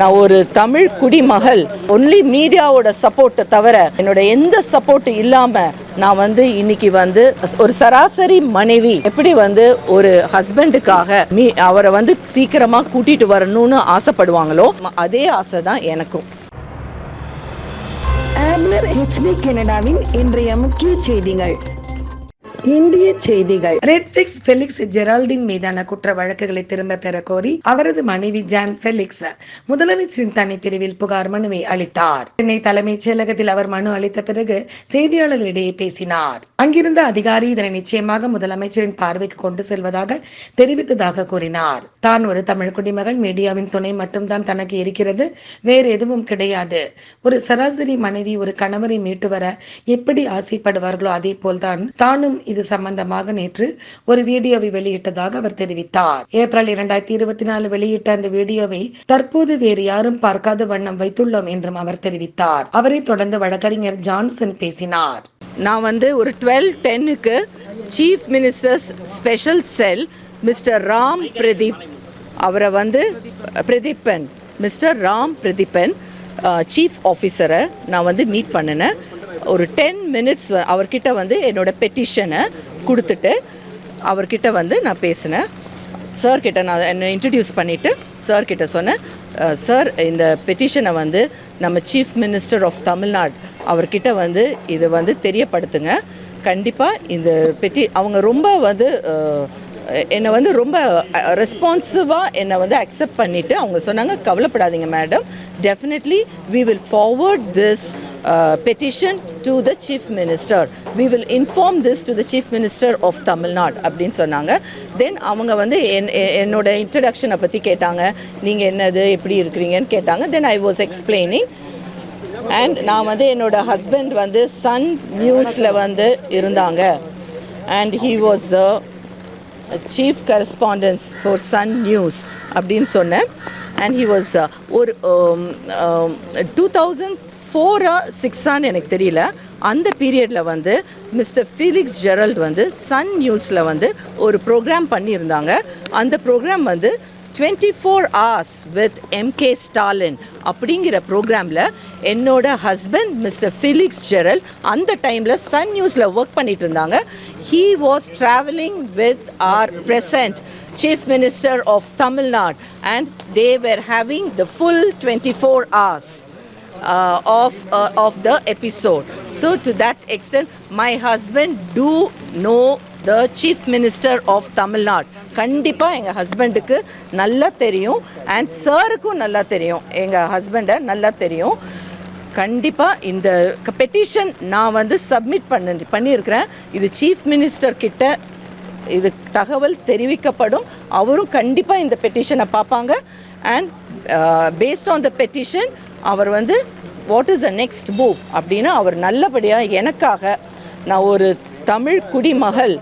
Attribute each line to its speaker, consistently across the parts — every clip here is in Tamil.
Speaker 1: நான் ஒரு தமிழ் குடிமகள். ஒன்லி மீடியாவோட சப்போர்ட்டை தவிர என்னோட எந்த சப்போர்ட் இல்லாம நான் வந்து இன்னைக்கு வந்து ஒரு சராசரி மனைவி எப்படி வந்து ஒரு ஹஸ்பண்டுக்காக மீ அவரை வந்து சீக்கிரமா கூட்டிட்டு வரணும்னு ஆசைப்படுவாங்களோ அதே ஆசை தான் எனக்கும்
Speaker 2: ஆம்லர் ஹெச்டி கனடாவின் இன்றைய முக்கிய செய்திகள். இந்திய செய்திகள்.
Speaker 3: ரெட்ஃபிக்ஸ் ஃபெலிக்ஸ் ஜெரால்டின் மீதான குற்ற வழக்குகளை திரும்ப பெற கோரி அவரது மனைவி ஜான் ஃபெலிக்ஸ் முதலமைச்சரின் தனி பிரிவில் புகார் மனுவை அளித்தார். சென்னை தலைமைச் செயலகத்தில் அவர் மனு அளித்த பிறகு செய்தியாளர்களிடையே பேசினார். அங்கிருந்த அதிகாரி இதனை நிச்சயமாக முதலமைச்சரின் பார்வைக்கு கொண்டு செல்வதாக தெரிவித்ததாக கூறினார். தான் ஒரு தமிழ் குடிமகன் மீடியாவின் துணை மட்டும்தான் தனக்கு இருக்கிறது வேறு எதுவும் கிடையாது. ஒரு சராசரி மனைவி ஒரு கணவரை மீட்டு வர எப்படி ஆசைப்படுவார்களோ அதே போல்தான் தானும் இது சம்பந்தமாக நேற்று ஒரு வீடியோவை வெளியிட்டதாக அவர் தெரிவித்தார். ஏப்ரல் இரண்டாயிரத்தி இருபத்தி நாலு வெளியிட்ட அந்த வீடியோவை தற்போது வேறு யாரும் பார்க்காத வண்ணம் வைத்துள்ளோம் என்றும் அவர் தெரிவித்தார். அவரை தொடர்ந்து வழக்கறிஞர் ஜான்சன் பேசினார்.
Speaker 1: நான் வந்து ஒரு டுவெல் டென்னுக்கு chief ministers special cell mister Ram Pradeep அவரை வந்து பிரதீப்பன் மிஸ்டர் ராம் பிரதீப்பன் சீஃப் ஆஃபீஸரை நான் வந்து மீட் பண்ணினேன். ஒரு டென் மினிட்ஸ் அவர்கிட்ட வந்து என்னோடய பெட்டிஷனை கொடுத்துட்டு அவர்கிட்ட வந்து நான் பேசினேன். சார்கிட்ட நான் என்னை இன்ட்ரடியூஸ் பண்ணிவிட்டு சார்கிட்ட சொன்னேன். சார் இந்த பெட்டிஷனை வந்து நம்ம சீஃப் மினிஸ்டர் ஆஃப் தமிழ்நாடு அவர்கிட்ட வந்து இது வந்து தெரியப்படுத்துங்க. கண்டிப்பாக இந்த பெட்டி அவங்க ரொம்ப வந்து என்னை வந்து ரொம்ப ரெஸ்பான்சிவாக என்னை வந்து அக்செப்ட் பண்ணிவிட்டு அவங்க சொன்னாங்க கவலைப்படாதீங்க madam definitely we will forward this petition to the chief minister we will inform this to the chief minister of Tamil Nadu அப்படின்னு சொன்னாங்க. தென் அவங்க வந்து என் என்னோட இன்ட்ரடக்ஷனை பற்றி கேட்டாங்க. நீங்கள் என்னது எப்படி இருக்கிறீங்கன்னு கேட்டாங்க. Then I was explaining and நான் வந்து என்னோட ஹஸ்பண்ட் வந்து சன் நியூஸில் வந்து இருந்தாங்க. And he was the chief correspondence for Sun News அப்படின்னு சொன்னேன். அண்ட் ஹி வாஸ் ஒரு um, um, டூ தௌசண்ட் ஃபோரா சிக்ஸான்னு எனக்கு தெரியல. அந்த பீரியடில் வந்து மிஸ்டர் ஃபீலிக்ஸ் ஜெரல்ட் வந்து சன் நியூஸில் வந்து ஒரு ப்ரோக்ராம் பண்ணியிருந்தாங்க. அந்த ப்ரோக்ராம் வந்து twenty four hours with MK Stalin அப்படிங்கிற ப்ரோக்ராமில் என்னோட ஹஸ்பண்ட் மிஸ்டர் ஃபிலிக்ஸ் ஜெரல் அந்த டைமில் சன் நியூஸில் ஒர்க் பண்ணிட்டு இருந்தாங்க. He was travelling with our present chief minister of Tamil Nadu and they were having the full twenty four hours uh, of uh, of the episode. So to that extent, my husband do know the chief minister of Tamil Nadu. கண்டிப்பாக எங்கள் ஹஸ்பண்டுக்கு நல்லா தெரியும். அண்ட் சாருக்கும் நல்லா தெரியும். எங்கள் ஹஸ்பண்டை நல்லா தெரியும். கண்டிப்பாக இந்த பெட்டிஷன் நான் வந்து சப்மிட் பண்ண பண்ணியிருக்கிறேன். இது சீஃப் மினிஸ்டர் கிட்ட இது தகவல் தெரிவிக்கப்படும். அவரும் கண்டிப்பாக இந்த பெட்டிஷனை பார்ப்பாங்க. And based on the petition அவர் வந்து what is the next move அப்படின்னு அவர் நல்லபடியாக எனக்காக நான் ஒரு தமிழ் குடிமகள்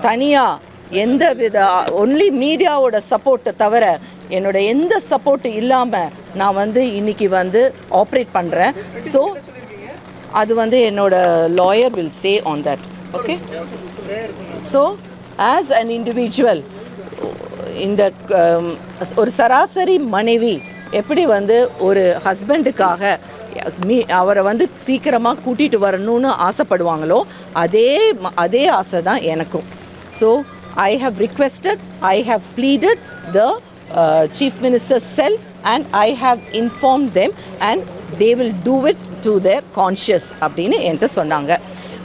Speaker 1: தனியாக எந்த வித ஒன்லி மீடியாவோட சப்போர்ட்டை தவிர என்னோட எந்த சப்போர்ட் இல்லாமல் நான் வந்து இன்னைக்கு வந்து ஆப்ரேட் பண்ணுறேன் ஸோ அது வந்து என்னோட lawyer will say on that okay so as an individual இந்த um, ஒரு சராசரி மனைவி எப்படி வந்து ஒரு ஹஸ்பண்டுக்காக மீ அவரை வந்து சீக்கிரமாக கூட்டிகிட்டு வரணும்னு ஆசைப்படுவாங்களோ அதே அதே ஆசை தான் எனக்கும் so I have requested I have pleaded the chief minister cell and I have inform them and they will do it to their conscious அப்படின்னு என்கிட்ட சொன்னாங்க.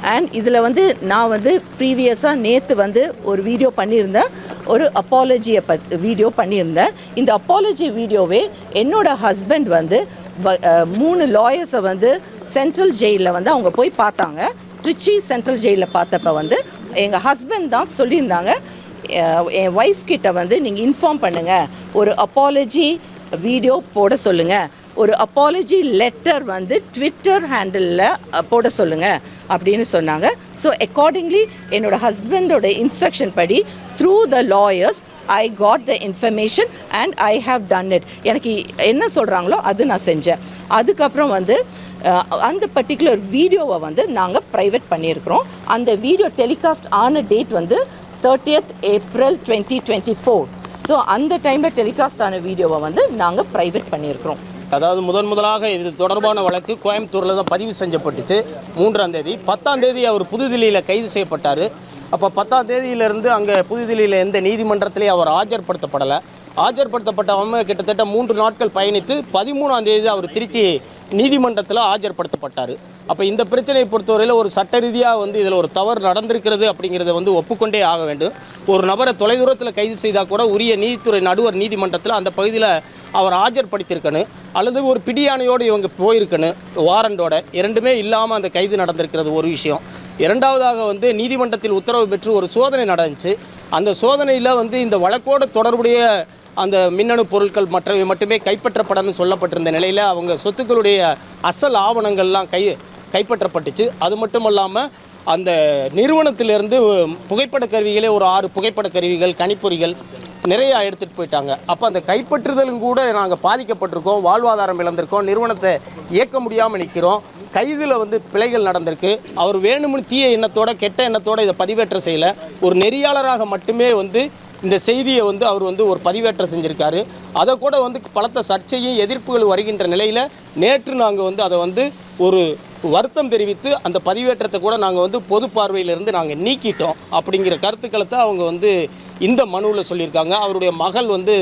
Speaker 1: அண்ட் இதில் வந்து நான் வந்து ப்ரீவியஸாக நேற்று வந்து ஒரு வீடியோ பண்ணியிருந்தேன். ஒரு அப்பாலஜியை பத் வீடியோ பண்ணியிருந்தேன். இந்த அப்பாலஜி வீடியோவே என்னோட ஹஸ்பண்ட் வந்து வ- மூணு லாயர்ஸை வந்து சென்ட்ரல் ஜெயிலில் வந்து அவங்க போய் பார்த்தாங்க. ட்ரிச்சி சென்ட்ரல் ஜெயிலில் பார்த்தப்ப வந்து எங்கள் ஹஸ்பண்ட் தான் சொல்லியிருந்தாங்க. என் ஒய்ஃப் கிட்ட வந்து நீங்கள் இன்ஃபார்ம் பண்ணுங்கள் ஒரு அப்பாலஜி வீடியோ போட சொல்லுங்கள் ஒரு அப்பாலஜி லெட்டர் வந்து ட்விட்டர் ஹேண்டிலில் போட சொல்லுங்கள் அப்படின்னு சொன்னாங்க. ஸோ அக்கார்டிங்லி என்னோட ஹஸ்பண்டோட இன்ஸ்ட்ரக்ஷன் படி through the lawyers I got the information and I have done it எனக்கு என்ன சொல்கிறாங்களோ அது நான் செஞ்சேன். அதுக்கப்புறம் வந்து அந்த பர்டிகுலர் வீடியோவை வந்து நாங்கள் ப்ரைவேட் பண்ணியிருக்கிறோம். அந்த வீடியோ டெலிகாஸ்ட் ஆன டேட் வந்து thirtieth April twenty twenty four so அந்த டைமில் டெலிகாஸ்ட் ஆன வீடியோவை வந்து நாங்கள் ப்ரைவேட் பண்ணியிருக்கிறோம்.
Speaker 4: அதாவது முதன் முதலாக இது தொடர்பான வழக்கு கோயம்புத்தூரில் தான் பதிவு செஞ்சப்பட்டுச்சு. மூன்றாம் தேதி. பத்தாம் தேதி அவர் புதுதில்லியில் கைது செய்யப்பட்டார். அப்போ பத்தாம் தேதியிலிருந்து அங்கே புதுதில்லியில் எந்த நீதிமன்றத்திலையும் அவர் ஆஜர்படுத்தப்படலை. ஆஜர்படுத்தப்பட்டவங்க கிட்டத்தட்ட மூன்று நாட்கள் பயணித்து பதிமூணாம் தேதி அவர் திருச்சி நீதிமன்றத்தில் ஆஜர்படுத்தப்பட்டார். அப்போ இந்த பிரச்சனையை பொறுத்தவரையில் ஒரு சட்ட ரீதியாக வந்து இதில் ஒரு தவறு நடந்திருக்கிறது அப்படிங்கிறத வந்து ஒப்புக்கொண்டே ஆக வேண்டும். ஒரு நபரை தொலைதூரத்தில் கைது செய்தால் கூட உரிய நீதித்துறை நடுவர் நீதிமன்றத்தில் அந்த பகுதியில் அவர் ஆஜர்படுத்தியிருக்கணும். அல்லது ஒரு பிடியானையோடு இவங்க போயிருக்கணும் வாரண்டோட. இரண்டுமே இல்லாமல் அந்த கைது நடந்திருக்கிறது ஒரு விஷயம். இரண்டாவதாக வந்து நீதிமன்றத்தில் உத்தரவு பெற்று ஒரு சோதனை நடந்துச்சு. அந்த சோதனையில் வந்து இந்த வழக்கோடு தொடர்புடைய அந்த மின்னணு பொருட்கள் மற்றவை மட்டுமே கைப்பற்றப்படணும்னு சொல்லப்பட்டிருந்த நிலையில் அவங்க சொத்துக்களுடைய அசல் ஆவணங்கள்லாம் கை கைப்பற்றப்பட்டுச்சு. அது மட்டும் இல்லாமல் அந்த நிறுவனத்திலிருந்து புகைப்பட கருவிகளே ஒரு ஆறு புகைப்பட கருவிகள் கணிப்பொறிகள் நிறையா எடுத்துகிட்டு போயிட்டாங்க. அப்போ அந்த கைப்பற்றுதலும் கூட நாங்கள் பாதிக்கப்பட்டிருக்கோம் வாழ்வாதாரம் இழந்திருக்கோம் நிறுவனத்தை இயக்க முடியாமல் நிற்கிறோம் கைதில் வந்து பிழைகள் நடந்திருக்கு. அவர் வேணும்னு தீய எண்ணத்தோட கெட்ட எண்ணத்தோட இதை பதிவேற்ற செய்யலை. ஒரு நெறியாளராக மட்டுமே வந்து இந்த செய்தியை வந்து அவர் வந்து ஒரு பதிவேற்றம் செஞ்சுருக்காரு. அதை கூட வந்து பலத்த சர்ச்சையும் எதிர்ப்புகள் வருகின்ற நிலையில் நேற்று நாங்கள் வந்து அதை வந்து ஒரு வருத்தம் தெரிவித்து அந்த பதிவேற்றத்தை கூட நாங்கள் வந்து பொது பார்வையிலிருந்து நாங்கள் நீக்கிட்டோம் அப்படிங்கிற கருத்துக்களை தான் அவங்க வந்து இந்த மனுவில் சொல்லியிருக்காங்க. அவருடைய மகள் வந்து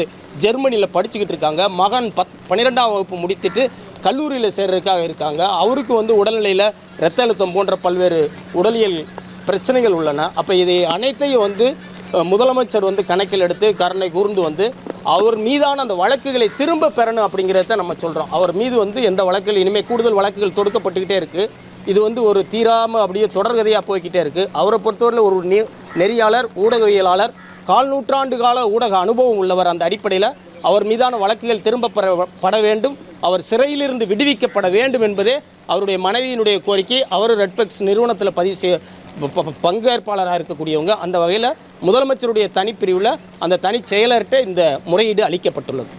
Speaker 4: ஜெர்மனியில் படிச்சுக்கிட்டு இருக்காங்க. மகன் பத் பன்னிரெண்டாம் வகுப்பு முடித்துட்டு கல்லூரியில் சேர்றதுக்காக இருக்காங்க. அவருக்கு வந்து உடல்நிலையில் இரத்த அழுத்தம் போன்ற பல்வேறு உடலியல் பிரச்சனைகள் உள்ளன. அப்போ இதை அனைத்தையும் வந்து முதலமைச்சர் வந்து கணக்கில் எடுத்து கருணை கூர்ந்து வந்து அவர் மீதான அந்த வழக்குகளை திரும்ப பெறணும் அப்படிங்கிறத நம்ம சொல்கிறோம் அவர் மீது வந்து எந்த வழக்குகள் இனிமேல் கூடுதல் வழக்குகள் தொடுக்கப்பட்டுக்கிட்டே இருக்குது இது வந்து ஒரு தீராமல் அப்படியே தொடர்கதையாக போய்க்கிட்டே இருக்குது அவரை பொறுத்தவரையில் ஒரு நெ நெறியாளர் ஊடகவியலாளர் கால் நூற்றாண்டு கால ஊடக அனுபவம் உள்ளவர் அந்த அடிப்படையில் அவர் மீதான வழக்குகள் திரும்ப பெற- பட வேண்டும். அவர் சிறையிலிருந்து விடுவிக்கப்பட வேண்டும் என்பதே அவருடைய மனைவியினுடைய கோரிக்கை. அவர் ரெட்பெக்ஸ் நிறுவனத்தில் பதிவு செய்ய பங்கேற்பாளராக இருக்கக்கூடியவங்க அந்த வகையில் முதலமைச்சருடைய தனிப்பிரிவில் அந்த தனி செயலர்கிட்ட இந்த முறையீடு அளிக்கப்பட்டுள்ளது.